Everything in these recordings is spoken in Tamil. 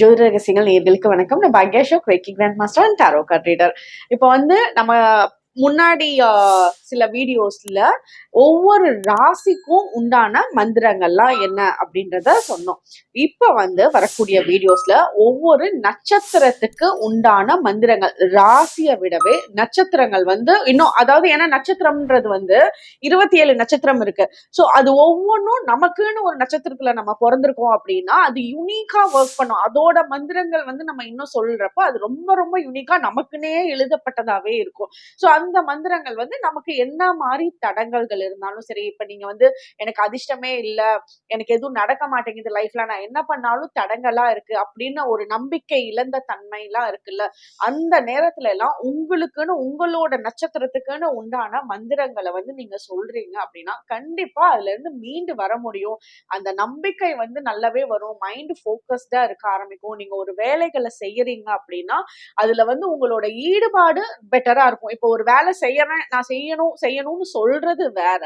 ஜோதிட ரகசியங்கள் நேர்களுக்கு வணக்கம். நான் Bhagya Ashok reiki grand master and tarot card reader இப்போ வந்து நம்ம முன்னாடி சில வீடியோஸ்ல ஒவ்வொரு ராசிக்கும் உண்டான மந்திரங்கள்லாம் என்ன அப்படின்றத சொன்னோம். இப்ப வந்து வரக்கூடிய வீடியோஸ்ல ஒவ்வொரு நட்சத்திரத்துக்கு உண்டான மந்திரங்கள் ராசியை விடவே நட்சத்திரங்கள் வந்து இன்னும் அதாவது ஏன்னா நட்சத்திரம்ன்றது வந்து இருபத்தி ஏழு நட்சத்திரம் இருக்கு. ஸோ அது ஒவ்வொன்றும் நமக்குன்னு ஒரு நட்சத்திரத்துல நம்ம பிறந்திருக்கோம் அப்படின்னா அது யூனிக்கா ஒர்க் பண்ணும். அதோட மந்திரங்கள் வந்து நம்ம இன்னும் சொல்றப்போ அது ரொம்ப ரொம்ப யூனிக்கா நமக்குன்னே எழுதப்பட்டதாவே இருக்கும். ஸோ அந்த மந்திரங்கள் வந்து நமக்கு என்ன மாதிரி தடங்கல்கள் இருந்தாலும் சரி இப்ப நீங்க வந்து எனக்கு அதிர்ஷ்டமே இல்ல எனக்கு எதுவும் நடக்க மாட்டேங்குது லைஃப்ல நான் என்ன பண்ணாலும் தடங்கலா இருக்கு அப்படின்னு ஒரு நம்பிக்கை இழந்த தன்மையெல்லாம் இருக்குல்ல அந்த நேரத்துல எல்லாம் உங்களுக்குன்னு உங்களோட நட்சத்திரத்துக்குன்னு உண்டான மந்திரங்களை வந்து நீங்க சொல்றீங்க அப்படின்னா கண்டிப்பா அதுல இருந்து மீண்டு வர முடியும். அந்த நம்பிக்கை வந்து நல்லாவே வரும் மைண்ட் போக்கஸ்டா இருக்க ஆரம்பிக்கும். நீங்க ஒரு வேலைகளை செய்யறீங்க அப்படின்னா அதுல வந்து உங்களோட ஈடுபாடு பெட்டரா இருக்கும். இப்போ ஒரு வேலை செய்யறேன் நான் செய்யணும் செய்யணும்னு சொல்றது வேற.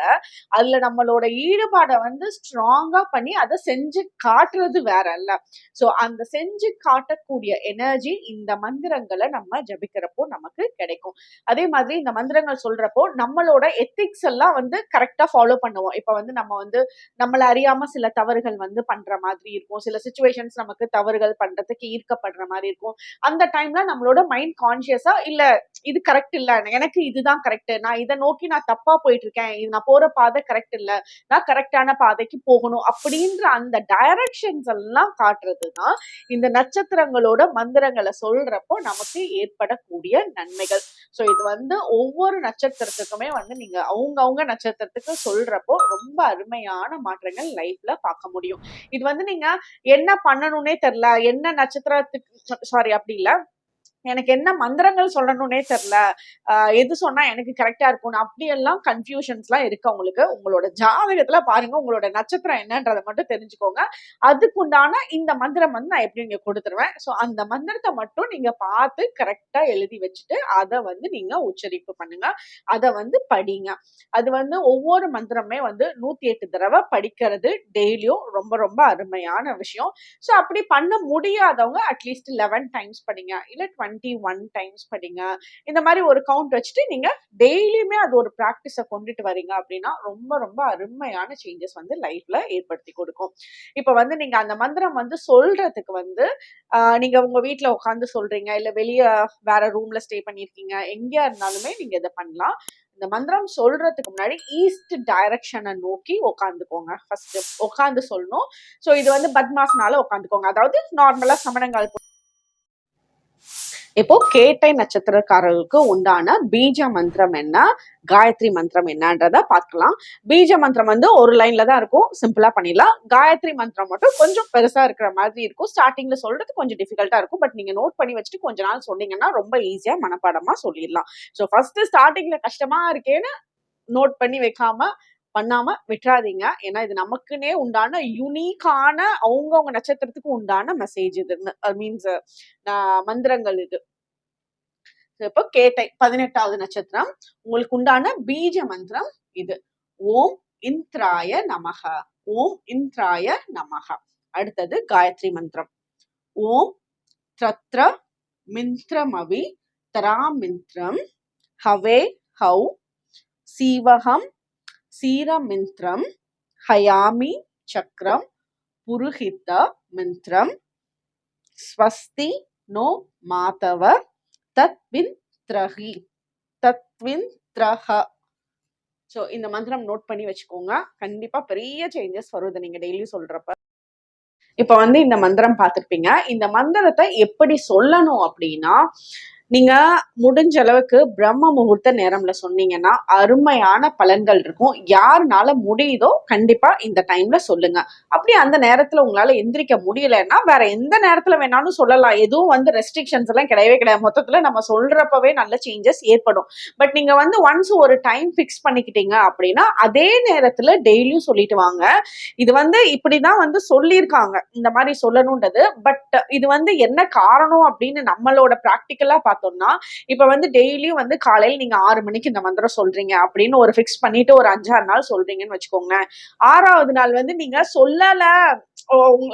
அதுல நம்மளோட ஈடுபாடை வந்து ஸ்ட்ராங்கா பண்ணி அதை செஞ்சு காட்டுறது வேற இல்ல. சோ அந்த செஞ்சு காட்டக்கூடிய எனர்ஜி இந்த மந்திரங்களை நம்ம ஜபிக்கிறப்போ நமக்கு கிடைக்கும். அதே மாதிரி இந்த மந்திரங்கள் சொல்றப்போ நம்மளோட எத்திக்ஸ் எல்லாம் வந்து கரெக்டா ஃபாலோ பண்ணுவோம். இப்ப வந்து நம்ம வந்து நம்மள அறியாம சில தவறுகள் வந்து பண்ற மாதிரி இருக்கும். சில சுச்சுவேஷன்ஸ் நமக்கு தவறுகள் பண்றதுக்கு ஈர்க்கப்படுற மாதிரி இருக்கும். அந்த டைம்ல நம்மளோட மைண்ட் கான்சியஸா இல்ல இது கரெக்ட் இல்ல. எனக்கு இதுதான் கரெக்ட் நான் இதை நோக்கி நான் தப்பா போயிட்டு இருக்கேன் இது நான் போற பாதை கரெக்ட் இல்ல. நான் கரெக்டான பாதைக்கு போகணும் அப்படின்ற அந்த டைரக்ஷன்ஸ் எல்லாம் காட்டுறது தான் இந்த நட்சத்திரங்களோட மந்திரங்களை சொல்றப்போ நமக்கு ஏற்படக்கூடிய நன்மைகள். ஸோ இது வந்து ஒவ்வொரு நட்சத்திரத்துக்குமே வந்து நீங்க அவங்கவுங்க நட்சத்திரத்துக்கு சொல்றப்போ ரொம்ப அருமையான மாற்றங்கள் லைஃப்ல பார்க்க முடியும். இது வந்து நீங்க என்ன பண்ணணும்னே தெரியல. என்ன நட்சத்திரத்துக்கு சாரி அப்படி இல்லை. எனக்கு என்ன மந்திரங்கள் சொல்லணும்னே தெரியல. எது சொன்னா எனக்கு கரெக்டா இருக்கும் அப்படியெல்லாம் கன்ஃபியூஷன்ஸ்லாம் இருக்கு உங்களுக்கு உங்களோட ஜாதகத்துல பாருங்க உங்களோட நட்சத்திரம் என்னன்றதை மட்டும் தெரிஞ்சுக்கோங்க. அதுக்குண்டான இந்த மந்திரம் வந்து நான் எப்படி நீங்க கொடுத்துருவேன். ஸோ அந்த மந்திரத்தை மட்டும் நீங்க பார்த்து கரெக்டா எழுதி வச்சுட்டு அதை வந்து நீங்க உச்சரிப்பு பண்ணுங்க. அதை வந்து படிங்க. அது வந்து ஒவ்வொரு மந்திரமே வந்து நூத்தி எட்டு தடவை படிக்கிறது டெய்லியும் ரொம்ப ரொம்ப அருமையான விஷயம். ஸோ அப்படி பண்ண முடியாதவங்க அட்லீஸ்ட் லெவன் டைம்ஸ் படிங்க. இல்லை டுவெண்ட்டி டுவெண்ட்டி ஒன் டைம்ஸ் படிங்க. இந்த மாதிரி ஒரு கவுண்ட் வச்சுட்டு நீங்க டெய்லியுமே அது ஒரு ப்ராக்டிஸை கொண்டுட்டு வரீங்க அப்படின்னா ரொம்ப ரொம்ப அருமையான சேஞ்சஸ் வந்து லைஃப்ல ஏற்படுத்தி கொடுக்கும். இப்போ வந்து நீங்க அந்த மந்திரம் வந்து சொல்றதுக்கு வந்து நீங்க உங்க வீட்டில் உட்காந்து சொல்றீங்க இல்லை வெளியே வேற ரூம்ல ஸ்டே பண்ணிருக்கீங்க எங்கேயா இருந்தாலுமே நீங்க இதை பண்ணலாம். இந்த மந்திரம் சொல்றதுக்கு முன்னாடி ஈஸ்ட் டைரக்ஷனை நோக்கி உட்காந்துக்கோங்க ஃபர்ஸ்ட் உட்காந்து சொல்லணும். ஸோ இது வந்து பத்மாசனால உட்காந்துக்கோங்க அதாவது நார்மலா சமணங்கால் இப்போ கேட்டை நட்சத்திரக்காரர்களுக்கு உண்டான பீஜ மந்திரம் என்ன? காயத்ரி மந்திரம் என்னன்றத பார்க்கலாம். பீஜ மந்திரம் வந்து ஒரு லைன்ல தான் இருக்கும். சிம்பிளா பண்ணிடலாம். காயத்ரி மந்திரம் மட்டும் கொஞ்சம் பெருசா இருக்கிற மாதிரி இருக்கும். ஸ்டார்டிங்ல சொல்றது கொஞ்சம் டிஃபிகல்ட்டா இருக்கும். பட் நீங்க நோட் பண்ணி வச்சுட்டு கொஞ்ச நாள் சொன்னீங்கன்னா ரொம்ப ஈஸியா மனப்பாடமா சொல்லிடலாம். ஸோ ஃபர்ஸ்ட் ஸ்டார்டிங்ல கஷ்டமா இருக்கேன்னு நோட் பண்ணி வைக்காம பண்ணாம விட்டுறாதீங்க. ஏன்னா இது நமக்குன்னே உண்டான யுனிக்கான அவங்கவுங்க நட்சத்திரத்துக்கு உண்டான மெசேஜ் இது. மீன்ஸ் மந்திரங்கள் இது. இப்போ கேட்டை பதினெட்டாவது நட்சத்திரம். உங்களுக்கு உண்டான பீஜ மந்திரம் இது. ஓம் இந்திராய நமக ஓம் இந்திராய நமக அடுத்தது காயத்ரி மந்திரம். ஓம் த்ரத்ர மிந்திரமவி தராமிந்திரம். ஹவே ஹௌ சீவகம் சீரமிந்திரம். ஹயாமி சக்கரம் புருஹித மிந்திரம். ஸ்வஸ்தி நோ மாதவ. தத்வின் த்ரஹி. தத்வின் த்ரஹ. ஸோ இந்த மந்திரம் நோட் பண்ணி வச்சுக்கோங்க. கண்டிப்பா பெரிய சேஞ்சஸ் வருது நீங்கள் நீங்க டெய்லி சொல்றப்ப. இப்ப வந்து இந்த மந்திரம் பார்த்துருப்பீங்க. இந்த மந்திரத்தை எப்படி சொல்லணும் அப்படின்னா நீங்க முடிஞ்ச அளவுக்கு பிரம்ம முகூர்த்த நேரம்ல சொன்னீங்கன்னா அருமையான பலன்கள் இருக்கும். யாருனால முடியுதோ கண்டிப்பா இந்த டைம்ல சொல்லுங்க. அப்படி அந்த நேரத்துல உங்களால எந்திரிக்க முடியலன்னா வேற எந்த நேரத்துல வேணாலும் சொல்லலாம். எதுவும் வந்து ரெஸ்ட்ரிக்ஷன்ஸ் எல்லாம் கிடையவே கிடையாது. மொத்தத்துல நம்ம சொல்றப்பவே நல்ல சேஞ்சஸ் ஏற்படும். பட் நீங்க வந்து ஒன்ஸ் ஒரு டைம் ஃபிக்ஸ் பண்ணிக்கிட்டீங்க அப்படின்னா அதே நேரத்துல டெய்லியும் சொல்லிட்டு வாங்க. இது வந்து இப்படிதான் வந்து சொல்லியிருக்காங்க. இந்த மாதிரி சொல்லணுன்றது. பட் இது வந்து என்ன காரணம் அப்படின்னு நம்மளோட ப்ராக்டிக்கலா பார்த்தோம்னா இப்ப வந்து டெய்லியும் வந்து காலையில் நீங்க ஆறு மணிக்கு இந்த மந்திரம் சொல்றீங்க அப்படின்னு ஒரு ஃபிக்ஸ் பண்ணிட்டு ஒரு அஞ்சாறு நாள் சொல்றீங்கன்னு வச்சுக்கோங்க ஆறாவது நாள் வந்து நீங்க சொல்லல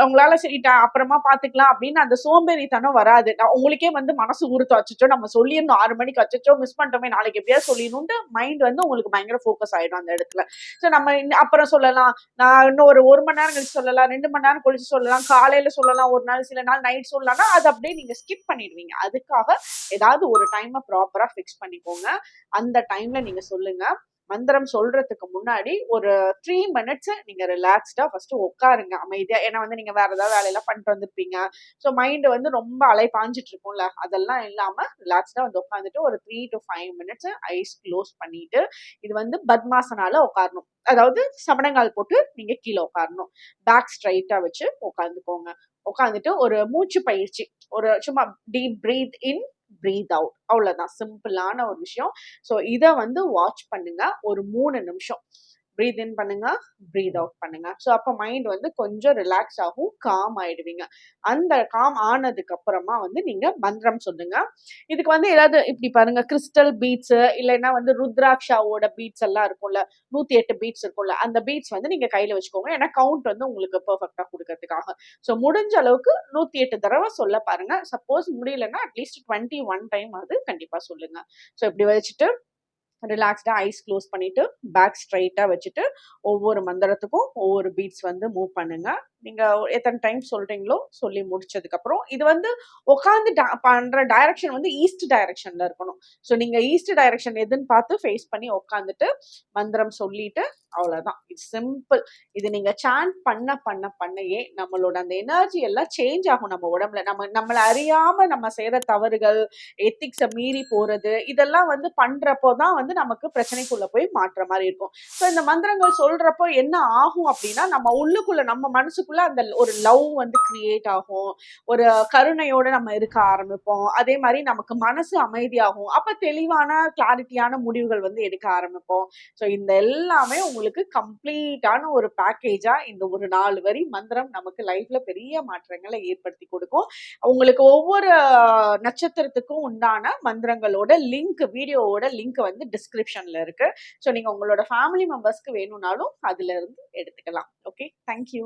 உங்களால சரி ட- அப்புறமா பாத்துக்கலாம் அப்படின்னு அந்த சோம்பேறித்தனம் வராது. உங்களுக்கே வந்து மனசு உறுத்து வச்சுச்சோ நம்ம சொல்லியிருந்தோம் ஆறு மணிக்கு வச்சுச்சோ மிஸ் பண்ணிட்டோமே நாளைக்கு எப்படியாவது சொல்லிடணும்ட்டு மைண்ட் வந்து உங்களுக்கு பயங்கர ஃபோக்கஸ் ஆயிடும் அந்த இடத்துல. ஸோ நம்ம அப்புறம் சொல்லலாம் நான் இன்னும் ஒரு ஒரு மணி நேரம் கழிச்சு சொல்லலாம் ரெண்டு மணி நேரம் கழிச்சு சொல்லலாம் காலையில சொல்லலாம் ஒரு நாள் சில நாள் நைட் சொல்லலாம்னா அது அப்படியே நீங்க ஸ்கிப் பண்ணிடுவீங்க. அதுக்காக ஏதாவது ஒரு டைமை ப்ராப்பரா ஃபிக்ஸ் பண்ணிக்கோங்க. அந்த டைம்ல நீங்க சொல்லுங்க. மந்திரம் சொல்றதுக்கு முன்னாடி ஒரு த்ரீ மினிட்ஸ் நீங்க ரிலாக்ஸ்டா ஃபர்ஸ்ட் உட்காருங்க அமைதியா. ஏன்னா வந்து நீங்க வேற ஏதாவது வேலையெல்லாம் பண்ணிட்டு வந்திருப்பீங்க. ஸோ மைண்ட் வந்து ரொம்ப அலை பாஞ்சிட்டு இருக்கும்ல. அதெல்லாம் இல்லாம ரிலாக்ஸ்டா வந்து உட்காந்துட்டு ஒரு three to five minutes eyes close பண்ணிட்டு இது வந்து பத்மாசனால உட்காரணும். அதாவது சமணங்கால் போட்டு நீங்க கீழே உட்காரணும். பேக் ஸ்ட்ரைட்டா வச்சு உட்காந்துக்கோங்க உட்காந்துட்டு ஒரு மூச்சு பயிற்சி. ஒரு சும்மா deep breath in breath out அவ்வளோதான் சிம்பிளான ஒரு விஷயம். ஸோ இதை வந்து வாட்ச் பண்ணுங்க ஒரு மூணு நிமிஷம். ப்ரீத் இன் பண்ணுங்க ப்ரீத் அவுட் பண்ணுங்க. ஸோ அப்போ மைண்ட் வந்து கொஞ்சம் ரிலாக்ஸ் ஆகும் காம் ஆயிடுவீங்க. அந்த காம் ஆனதுக்கு அப்புறமா வந்து நீங்க மந்திரம் சொல்லுங்க. இதுக்கு வந்து ஏதாவது இப்படி பாருங்க கிறிஸ்டல் பீட்ஸ் இல்லைன்னா வந்து ருத்ராட்சாவோட பீட்ஸ் எல்லாம் இருக்கும்ல நூத்தி எட்டு பீட்ஸ் இருக்கும்ல அந்த பீட்ஸ் வந்து நீங்க கையில வச்சுக்கோங்க. ஏன்னா கவுண்ட் வந்து உங்களுக்கு பெர்ஃபெக்டா கொடுக்கறதுக்காக. ஸோ முடிஞ்ச அளவுக்கு நூத்தி எட்டு தடவை சொல்ல பாருங்க. சப்போஸ் முடியலன்னா அட்லீஸ்ட் டுவெண்ட்டி ஒன் டைம் அது கண்டிப்பா சொல்லுங்க. ஸோ இப்படி வச்சுட்டு ரிலாக்ஸ்டாக ஐஸ் க்ளோஸ் பண்ணிவிட்டு பேக் ஸ்ட்ரைட்டாக வச்சுட்டு ஒவ்வொரு மந்திரத்துக்கும் ஒவ்வொரு பீட்ஸ் வந்து மூவ் பண்ணுங்கள் நீங்க எத்தனை டைம் சொல்றீங்களோ சொல்லி முடிச்சதுக்கு அப்புறம் இது வந்து உட்காந்து பண்ற டைரக்ஷன் வந்து ஈஸ்ட் டைரக்ஷன்ல இருக்கணும். ஸோ நீங்க ஈஸ்ட் டைரக்ஷன் எதுன்னு பார்த்து ஃபேஸ் பண்ணி உட்காந்துட்டு மந்திரம் சொல்லிட்டு அவ்வளவுதான். இது சிம்பிள் இது நீங்க சாண்ட் பண்ண பண்ண பண்ணையே நம்மளோட அந்த எனர்ஜி எல்லாம் சேஞ்ச் ஆகும் நம்ம உடம்புல. நம்ம நம்மளை அறியாம நம்ம செய்யற தவறுகள் எத்திக்ஸை மீறி போறது இதெல்லாம் வந்து பண்றப்போ தான் வந்து நமக்கு பிரச்சனைக்குள்ள போய் மாற்ற மாதிரி இருக்கும். ஸோ இந்த மந்திரங்கள் சொல்றப்போ என்ன ஆகும் அப்படின்னா நம்ம உள்ளுக்குள்ள நம்ம மனசுக்குள்ள அந்த ஒரு லவ் வந்து கிரியேட் ஆகும். ஒரு கருணையோட நம்ம இருக்க ஆரம்பிப்போம். அதே மாதிரி நமக்கு மனசு அமைதியாகும். அப்ப தெளிவான கிளாரிட்டியான முடிவுகள் வந்து எடுக்க ஆரம்பிப்போம். ஸோ இந்த எல்லாமே உங்களுக்கு கம்ப்ளீட்டான ஒரு பேக்கேஜா இந்த ஒரு நாலு வரி மந்திரம் நமக்கு லைஃப்ல பெரிய மாற்றங்களை ஏற்படுத்தி கொடுக்கும். உங்களுக்கு ஒவ்வொரு நட்சத்திரத்துக்கும் உண்டான மந்திரங்களோட லிங்க் வீடியோவோட லிங்க் வந்து டிஸ்கிரிப்ஷன்ல இருக்கு. ஸோ நீங்க உங்களோட ஃபேமிலி மெம்பர்ஸ்க்கு வேணும்னாலும் அதுல இருந்து எடுத்துக்கலாம். Okay thank you